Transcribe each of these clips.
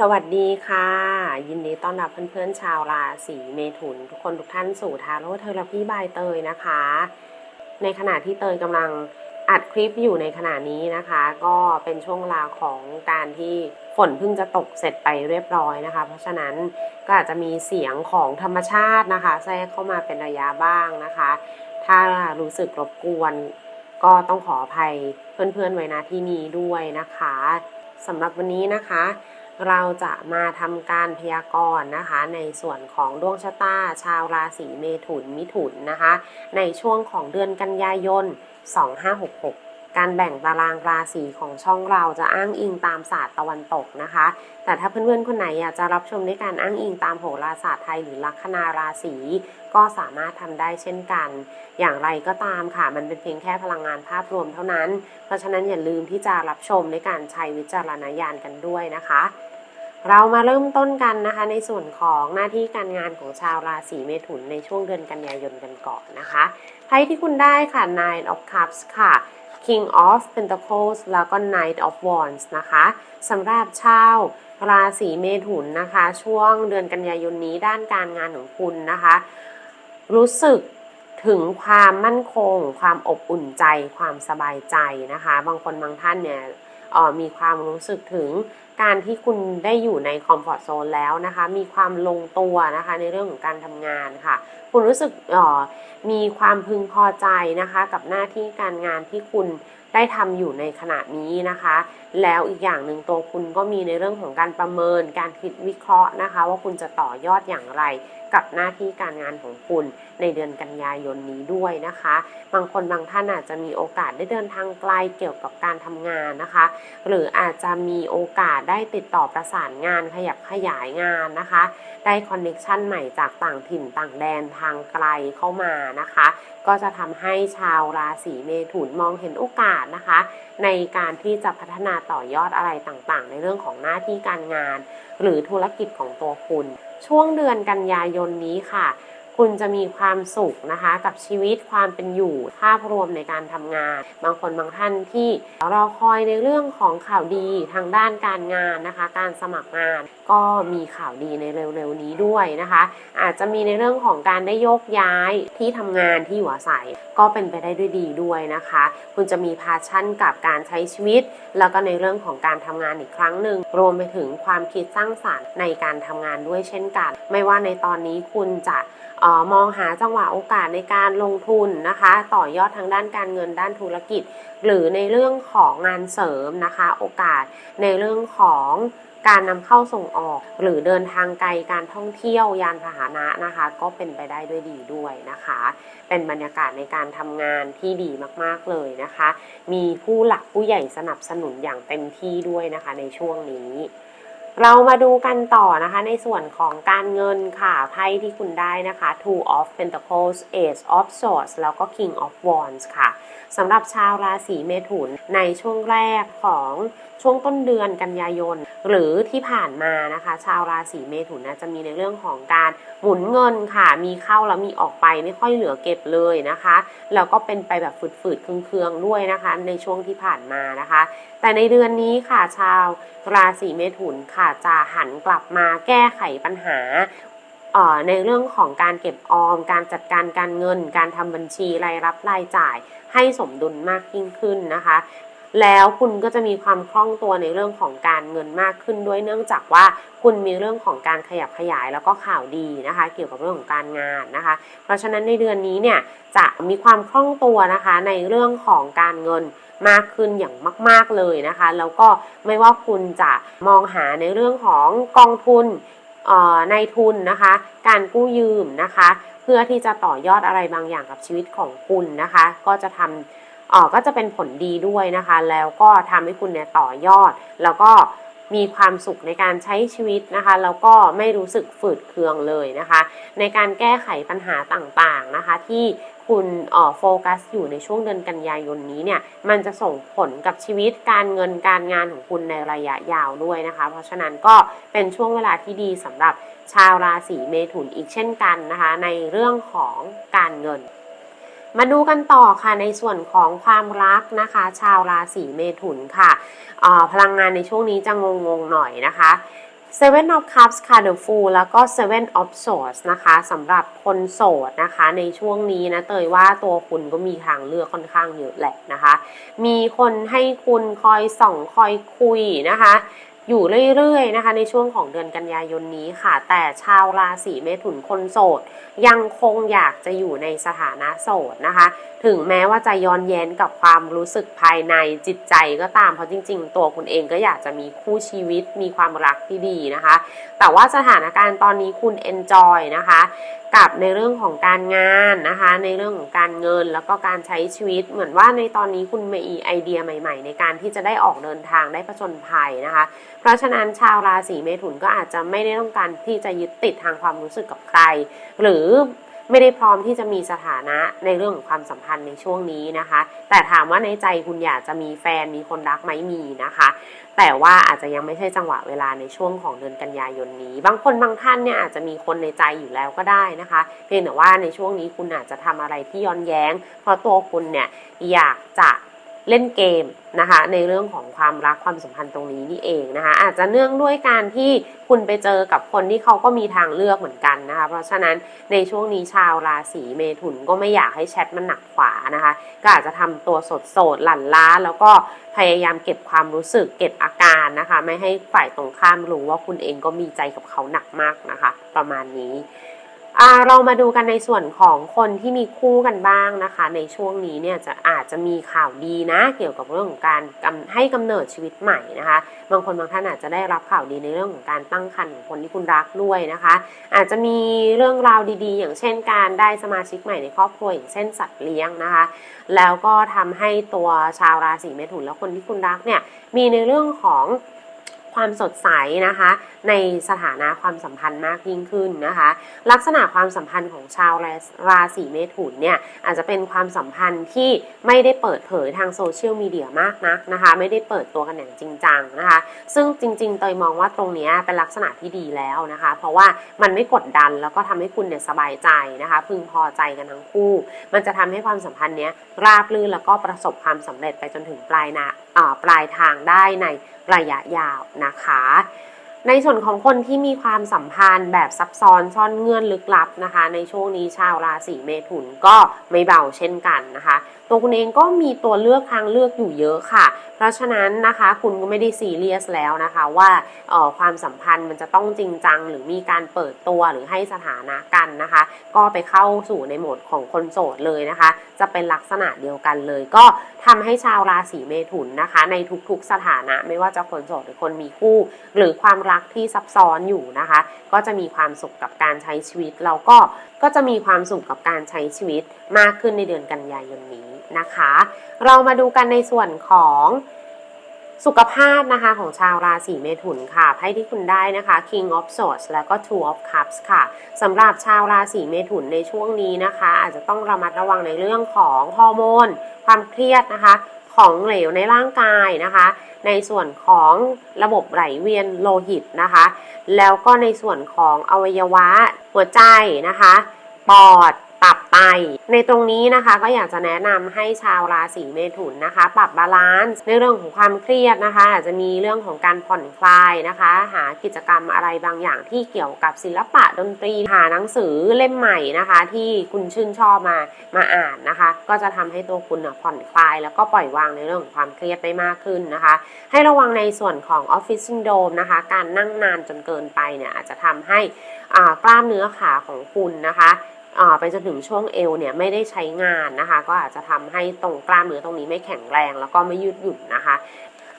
สวัสดีค่ะ ยินดีต้อนรับเพื่อนๆ ชาวราศีเมถุน ทุกคนทุกท่านสู่ทาโร่เทอราพีบายเตยนะคะ ในขณะที่เตยกำลังอัดคลิปอยู่ในขณะนี้นะคะ ก็เป็นช่วงเวลาของการที่ฝนเพิ่งจะตกเสร็จไปเรียบร้อยนะคะ เพราะฉะนั้นก็อาจจะมีเสียงของธรรมชาตินะคะ แทรกเข้ามาเป็นระยะบ้างนะคะ ถ้ารู้สึกรบกวน ก็ต้องขออภัยเพื่อนๆไว้ณที่นี้ด้วยนะคะสำหรับวันนี้นะคะ เราจะมาทำการพยากรณ์นะคะ ในส่วนของดวงชะตาชาวราศีเมถุนมิถุนนะคะ ในช่วงของเดือนกันยายน 2566 การแบ่งตารางราศีของช่องเราจะอ้างอิงตามศาสตร์ตะวันตกนะคะ แต่ถ้าเพื่อนๆคนไหนอยากจะรับชมด้วยการอ้างอิงตามโหราศาสตร์ไทยหรือลัคนาราศีก็สามารถทำได้เช่นกัน อย่างไรก็ตามค่ะ มันเป็นเพียงแค่พลังงานภาพรวมเท่านั้น เพราะฉะนั้นอย่าลืมที่จะรับชมด้วยการใช้วิจารณญาณกันด้วยนะคะ เรามาเริ่มต้นกันนะคะในส่วนของหน้าที่การงานของชาวราศีเมถุนในช่วงเดือนกันยายนกันก่อนนะคะไพ่ที่คุณได้ค่ะ Nine of Cups ค่ะ King of Pentacles แล้วก็ Knight of Wands นะคะสำหรับชาวราศีเมถุนนะคะ ช่วงเดือนกันยายนนี้ด้านการงานของคุณนะคะ รู้สึกถึงความมั่นคง ความอบอุ่นใจ ความสบายใจนะคะ บางคนบางท่านเนี่ยออมีความรู้สึกถึง การที่คุณได้อยู่ในคอมฟอร์ทโซนแล้วนะคะ มีความลงตัวนะคะในเรื่องของการทำงานค่ะ คุณรู้สึกออมีความพึงพอใจนะคะ กับหน้าที่การงานที่คุณได้ทำอยู่ในขณะนี้นะคะ แล้วอีกอย่างหนึ่งตัวคุณก็มีในเรื่องของการประเมิน การคิดวิเคราะห์นะคะ ว่าคุณจะต่อยอดอย่างไรกับหน้าที่การงานของคุณในเดือนกันยายนนี้ด้วยนะคะ บางคนบางท่านอาจจะมีโอกาสได้เดินทางไกลเกี่ยวกับการทำงานนะคะ หรืออาจจะมีโอกาสได้ติดต่อประสานงานขยับขยายงานนะคะ ได้คอนเน็ชันใหม่จากต่างถิ่นต่างแดนทางไกลเข้ามานะคะ ก็จะทำให้ชาวราศีเมถุนมองเห็นโอกาสนะคะ ในการที่จะพัฒนาต่อยอดอะไรต่างๆ ในเรื่องของหน้าที่การงาน หรือธุรกิจของตัวคุณ ช่วงเดือนกันยายนนี้ค่ะ คุณจะมีความสุขนะคะ กับชีวิตความเป็นอยู่ภาพรวมในการทำงาน บางคนบางท่านที่รอคอยในเรื่องของข่าวดีทางด้านการงานนะคะ การสมัครงานก็มีข่าวดีในเร็วๆนี้ด้วยนะคะ อาจจะมีในเรื่องของการได้โยกย้ายที่ทำงานที่อยู่อาศัยก็เป็นไปได้ด้วยดีด้วยนะคะ คุณจะมีพาชั่นกับการใช้ชีวิต แล้วก็ในเรื่องของการทำงานอีกครั้งหนึ่งรวมไปถึงความคิดสร้างสรรค์ในการทำงานด้วยเช่นกัน ไม่ว่าในตอนนี้คุณจะออมองหาจังหวะโอกาสในการลงทุนนะคะ ต่อยอดทางด้านการเงินด้านธุรกิจ หรือในเรื่องของงานเสริมนะคะ โอกาสในเรื่องของการนำเข้าส่งออก หรือเดินทางไกลการท่องเที่ยวยานพาหนะนะคะ ก็เป็นไปได้ด้วยดีด้วยนะคะ เป็นบรรยากาศในการทำงานที่ดีมากๆเลยนะคะ มีผู้หลักผู้ใหญ่สนับสนุนอย่างเต็มที่ด้วยนะคะในช่วงนี้ เรามาดูกันต่อนะคะในส่วนของการเงินค่ะไพ่ที่คุณได้นะคะ Two of Pentacles Ace of Swords แล้วก็ King of Wands ค่ะสำหรับชาวราศีเมถุนในช่วงแรกของช่วงต้นเดือนกันยายน หรือที่ผ่านมานะคะ ชาวราศีเมถุนนะจะมีในเรื่องของการหมุนเงินค่ะ มีเข้าแล้วมีออกไปไม่ค่อยเหลือเก็บเลยนะคะแล้วก็เป็นไปแบบฝืดๆเคืองๆด้วยนะคะ ในช่วงที่ผ่านมานะคะ แต่ในเดือนนี้ค่ะชาวราศีเมถุนค่ะจะหันกลับมาแก้ไขปัญหาในเรื่องของการเก็บออม การจัดการการเงิน การทำบัญชีรายรับรายจ่าย ให้สมดุลมากยิ่งขึ้นนะคะ แล้วคุณก็จะมีความคล่องตัวในเรื่องของการเงินมากขึ้นด้วยเนื่องจากว่าคุณมีเรื่องของการขยับขยายแล้วก็ข่าวดีนะคะ เกี่ยวกับเรื่องของการงานนะคะ เพราะฉะนั้นในเดือนนี้เนี่ยจะมีความคล่องตัวนะคะในเรื่องของการเงิน มากขึ้นอย่างมาก ๆเลยนะคะ แล้วก็ไม่ว่าคุณจะมองหาในเรื่องของกองทุนในทุนนะคะ การกู้ยืมนะคะ เพื่อที่จะต่อยอดอะไรบางอย่างกับชีวิตของคุณนะคะ ก็จะทำก็จะเป็นผลดีด้วยนะคะ แล้วก็ทำให้คุณเนี่ยต่อยอด แล้วก็ มีความสุขในการใช้ชีวิตนะคะแล้วก็ไม่รู้สึกฝืดเคืองเลยนะคะ ในการแก้ไขปัญหาต่างๆนะคะ ที่คุณเอ่อโฟกัสอยู่ในช่วงเดือนกันยายนนี้เนี่ยมันจะส่งผลกับชีวิตการเงินการงานของคุณในระยะยาวด้วยนะคะ เพราะฉะนั้นก็เป็นช่วงเวลาที่ดีสำหรับชาวราศีเมถุนอีกเช่นกันนะคะ ในเรื่องของการเงิน มาดูกันต่อค่ะในส่วนของความรักนะคะ ชาวราศีเมถุนค่ะออพลังงานในช่วงนี้จะงงๆหน่อยนะคะ Seven of Cups ค่ะ The Fool แล้วก็ Seven of Swords นะคะสำหรับคนโสดนะคะ ในช่วงนี้นะเตยว่าตัวคุณก็มีทางเลือกค่อนข้างเยอะแหละนะคะ มีคนให้คุณคอยส่องคอยคุยนะคะ อยู่เรื่อยๆนะคะ ในช่วงของเดือนกันยายนนี้ค่ะ แต่ชาวราศีเมถุนคนโสด ยังคงอยากจะอยู่ในสถานะโสดนะคะ ถึงแม้ว่าจะย้อนแย้งกับความรู้สึกภายในจิตใจก็ตามเพราะจริง ๆ ตัวคุณเองก็อยากจะมีคู่ชีวิตมีความรักที่ดีนะคะ แต่ว่าสถานการณ์ตอนนี้คุณ enjoy นะคะกับในเรื่องของการงานนะคะ ในเรื่องของการเงินแล้วก็การใช้ชีวิตเหมือนว่าในตอนนี้คุณมีไอเดียใหม่ ๆ ในการที่จะได้ออกเดินทางได้ผจญภัยนะคะ เพราะฉะนั้นชาวราศีเมถุนก็อาจจะไม่ได้ต้องการที่จะยึดติดทางความรู้สึกกับใคร หรือไม่ได้พร้อมที่จะมีสถานะในเรื่องของความสัมพันธ์ในช่วงนี้นะคะ แต่ถามว่าในใจคุณอยากจะมีแฟนมีคนรักไหมมีนะคะ แต่ว่าอาจจะยังไม่ใช่จังหวะเวลาในช่วงของเดือนกันยายนนี้ บางคนบางท่านเนี่ยอาจจะมีคนในใจอยู่แล้วก็ได้นะคะ เพียงแต่ว่าในช่วงนี้คุณอาจจะทำอะไรที่ย้อนแย้ง เพราะตัวคุณเนี่ยอยากจะ เล่นเกมนะคะ ในเรื่องของความรักความสัมพันธ์ตรงนี้นี่เองนะคะ อาจจะเนื่องด้วยการที่คุณไปเจอกับคนที่เขาก็มีทางเลือกเหมือนกันนะคะ เพราะฉะนั้นในช่วงนี้ชาวราศีเมถุนก็ไม่อยากให้แชทมันหนักขวานะคะ ก็อาจจะทำตัวสดโสดหลั่นล้า แล้วก็พยายามเก็บความรู้สึกเก็บอาการนะคะ ไม่ให้ฝ่ายตรงข้ามรู้ว่าคุณเองก็มีใจกับเขาหนักมากนะคะ ประมาณนี้ เรามาดูกันในส่วนของคนที่มีคู่กันบ้างนะคะ ในช่วงนี้เนี่ยจะอาจจะมีข่าวดีนะ เกี่ยวกับเรื่องของการให้กำเนิดชีวิตใหม่นะคะ บางคนบางท่านอาจจะได้รับข่าวดีในเรื่องของการตั้งครรภ์ของคนที่คุณรักด้วยนะคะ อาจจะมีเรื่องราวดีๆ อย่างเช่น การได้สมาชิกใหม่ในครอบครัวอย่างเช่นสัตว์เลี้ยงนะคะ แล้วก็ทำให้ตัวชาวราศีเมถุนและคนที่คุณรักเนี่ยมีในเรื่องของ ความสดใสนะคะ ในสถานะความสัมพันธ์มากยิ่งขึ้นนะคะ ลักษณะความสัมพันธ์ของชาวราศีเมถุนเนี่ยอาจจะเป็นความสัมพันธ์ที่ไม่ได้เปิดเผยทางโซเชียลมีเดียมากนักนะคะ ไม่ได้เปิดตัวกันอย่างจริงจังนะคะ ซึ่งจริงๆเตยมองว่าตรงนี้เป็นลักษณะที่ดีแล้วนะคะ เพราะว่ามันไม่กดดันแล้วก็ทำให้คุณเนี่ยสบายใจนะคะ พึงพอใจกันทั้งคู่ มันจะทำให้ความสัมพันธ์เนี้ยราบรื่นแล้วก็ประสบความสำเร็จไปจนถึงปลายนะอ่าปลายทางได้ในระยะยาวนะคะ ในส่วนของคนที่มีความสัมพันธ์แบบซับซ้อนซ่อนเงื่อนลึกลับนะคะ ในช่วงนี้ชาวราศีเมถุนก็ไม่เบาเช่นกันนะคะ ตัวคุณเองก็มีตัวเลือกทางเลือกอยู่เยอะค่ะ เพราะฉะนั้นนะคะคุณก็ไม่ได้ซีเรียสแล้วนะคะ ว่าเอ่อความสัมพันธ์มันจะต้องจริงจัง หรือมีการเปิดตัวหรือให้สถานะกันนะคะ ก็ไปเข้าสู่ในโหมดของคนโสดเลยนะคะ จะเป็นลักษณะเดียวกันเลย ก็ทำให้ชาวราศีเมถุนนะคะ ในทุกๆสถานะไม่ว่าจะคนโสดหรือคนมีคู่ หรือความรักที่ซับซ้อนอยู่นะคะ ก็จะมีความสุขกับการใช้ชีวิตแล้วก็ก็จะมีความสุขกับการใช้ชีวิตมากขึ้นในเดือนกันยายนนี้นะคะ เรามาดูกันในส่วนของสุขภาพนะคะของชาวราศีเมถุนค่ะไพ่ที่คุณได้นะคะ King of Swords แล้วก็ Two of Cups ค่ะสำหรับชาวราศีเมถุนในช่วงนี้นะคะ อาจจะต้องระมัดระวังในเรื่องของฮอร์โมน ความเครียดนะคะ ของเหลวในร่างกายนะคะ ในส่วนของระบบไหลเวียนโลหิตนะคะ แล้วก็ในส่วนของอวัยวะหัวใจนะคะ ปอด ตับไต ในตรงนี้นะคะก็อยากจะแนะนำให้ชาวราศีเมถุนนะคะ ปรับบาลานซ์ในเรื่องของความเครียดนะคะ อาจจะมีเรื่องของการผ่อนคลายนะคะ หากิจกรรมอะไรบางอย่างที่เกี่ยวกับศิลปะดนตรี หาหนังสือเล่มใหม่นะคะ ที่คุณชื่นชอบมามาอ่านนะคะ ก็จะทำให้ตัวคุณนะผ่อนคลาย แล้วก็ปล่อยวางในเรื่องของความเครียดได้มากขึ้นนะคะ ให้ระวังในส่วนของออฟฟิศซินโดมนะคะ การนั่งนานจนเกินไปเนี่ยอาจจะทำให้กล้ามเนื้อขาของคุณนะคะ ไปจนถึงช่วงเอวเนี่ยไม่ได้ใช้งานนะคะ ก็อาจจะทำให้ตรงกล้ามเนื้อตรงนี้ไม่แข็งแรง แล้วก็ไม่ยืดหยุ่นนะคะ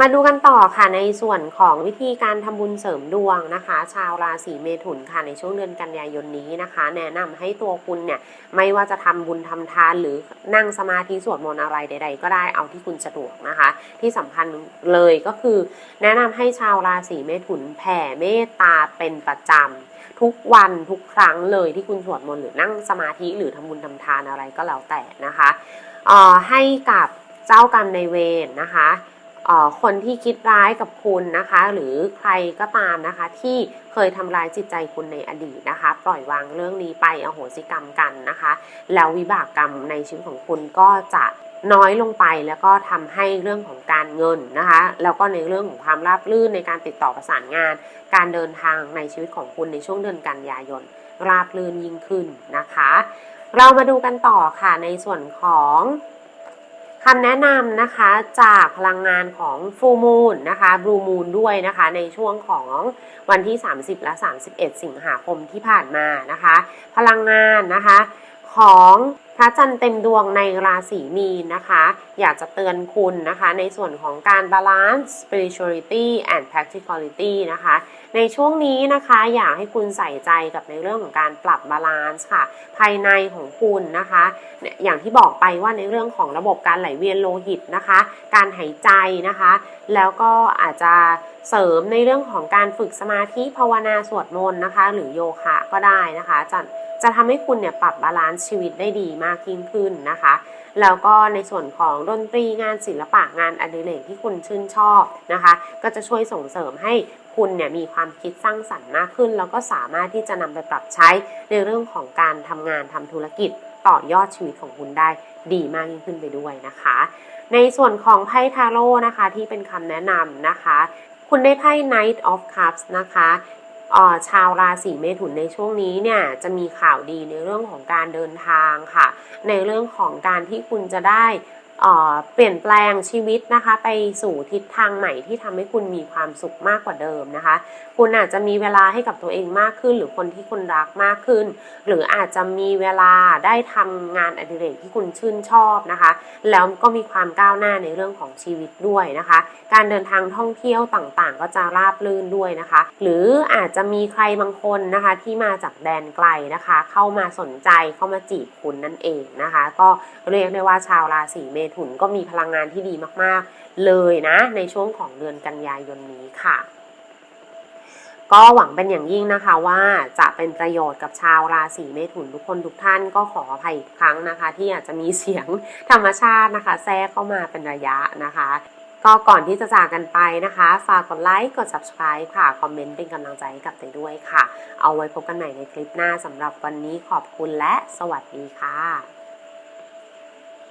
มาดูกันต่อค่ะในส่วนของวิธีการทำบุญเสริมดวงนะคะ ชาวราศีเมถุนค่ะในช่วงเดือนกันยายนนี้นะคะ แนะนำให้ตัวคุณเนี่ยไม่ว่าจะทำบุญทำทานหรือนั่งสมาธิสวดมนต์อะไรใด ๆ ก็ได้เอาที่คุณสะดวกนะคะ ที่สำคัญเลยก็คือ แนะนำให้ชาวราศีเมถุนแผ่เมตตาเป็นประจำ ทุกวันทุกครั้งเลยที่คุณสวดมนต์หรือนั่งสมาธิหรือทำบุญทำทานอะไรก็แล้วแต่นะคะออให้กับเจ้ากรรมในายเวรนะคะออคนที่คิดร้ายกับคุณนะคะ หรือใครก็ตามนะคะ ที่เคยทำร้ายจิตใจคุณในอดีตนะคะ ปล่อยวางเรื่องนี้ไปอโหสิกรรมกันนะคะ แล้ววิบากกรรมในชีวิตของคุณก็จะ น้อยลงไปแล้วก็ทำให้เรื่องของการเงินนะคะ แล้วก็ในเรื่องของความราบรื่นในการติดต่อประสานงาน การเดินทางในชีวิตของคุณในช่วงเดือนกันยายน ราบรื่นยิ่งขึ้นนะคะ เรามาดูกันต่อค่ะในส่วนของคำแนะนำนะคะจากพลังงานของ Full Moon นะคะ Blue Moon ด้วยนะคะในช่วงของวันที่ 30 และ 31 สิงหาคมที่ผ่านมานะคะ พลังงานนะคะของ พระจันทร์เต็มดวงในราศีมีนนะคะ อยากจะเตือนคุณนะคะ ในส่วนของการ balance spirituality and practicality นะคะ ในช่วงนี้นะคะอยากให้คุณใส่ใจกับในเรื่องของการปรับบาลานซ์ค่ะ ภายในของคุณนะคะ อย่างที่บอกไปว่าในเรื่องของระบบการไหลเวียนโลหิตนะคะ การหายใจนะคะ แล้วก็อาจจะเสริมในเรื่องของการฝึกสมาธิภาวนาสวดมนต์นะคะ หรือโยคะก็ได้นะคะ จะจะทำให้คุณเนี่ยปรับบาลานซ์ชีวิตได้ดีมากยิ่งขึ้นนะคะ แล้วก็ในส่วนของดนตรีงานศิลปะงานอดิเรกที่คุณชื่นชอบนะคะ ก็จะช่วยส่งเสริมให้คุณเนี่ยมีความคิดสร้างสรรค์มากขึ้น แล้วก็สามารถที่จะนำไปปรับใช้ในเรื่องของการทำงานทำธุรกิจต่อยอดชีวิตของคุณได้ดีมากยิ่งขึ้นไปด้วยนะคะ ในส่วนของไพ่ทาโร่นะคะที่เป็นคำแนะนำนะคะ คุณได้ไพ่ Knight of Cups นะคะ ชาวราศีเมถุนในช่วงนี้เนี่ยจะมีข่าวดีในเรื่องของการเดินทางค่ะ ในเรื่องของการที่คุณจะได้ เปลี่ยนแปลงชีวิตนะคะ ไปสู่ทิศทางใหม่ที่ทำให้คุณมีความสุขมากกว่าเดิมนะคะ คุณอาจจะมีเวลาให้กับตัวเองมากขึ้น หรือคนที่คุณรักมากขึ้น หรืออาจจะมีเวลาได้ทำงานอดิเรกที่คุณชื่นชอบนะคะ แล้วก็มีความก้าวหน้าในเรื่องของชีวิตด้วยนะคะ การเดินทางท่องเที่ยวต่างๆ ก็จะราบรื่นด้วยนะคะ หรืออาจจะมีใครบางคนนะคะที่มาจากแดนไกลนะคะ เข้ามาสนใจเข้ามาจีบคุณนั่นเองนะคะ ก็เรียกได้ว่าชาวราศีเมถุนก็มีพลังงานที่ดีมากๆ เลยนะ ในช่วงของเดือนกันยายนนี้ค่ะก็หวังเป็นอย่างยิ่งนะคะว่าจะเป็นประโยชน์กับชาวราศีเมถุนทุกคนทุกท่านก็ขออภัยอีกครั้งนะคะ ที่อาจจะมีเสียงธรรมชาตินะคะ แทรกเข้ามาเป็นระยะนะคะ ก็ก่อนที่จะจากกันไปนะคะ ฝากกดไลค์กด subscribe ค่ะ คอมเมนต์เป็นกำลังใจให้กับเตยด้วยค่ะ เอาไว้พบกันใหม่ในคลิปหน้าสำหรับวันนี้ขอบคุณและสวัสดีค่ะ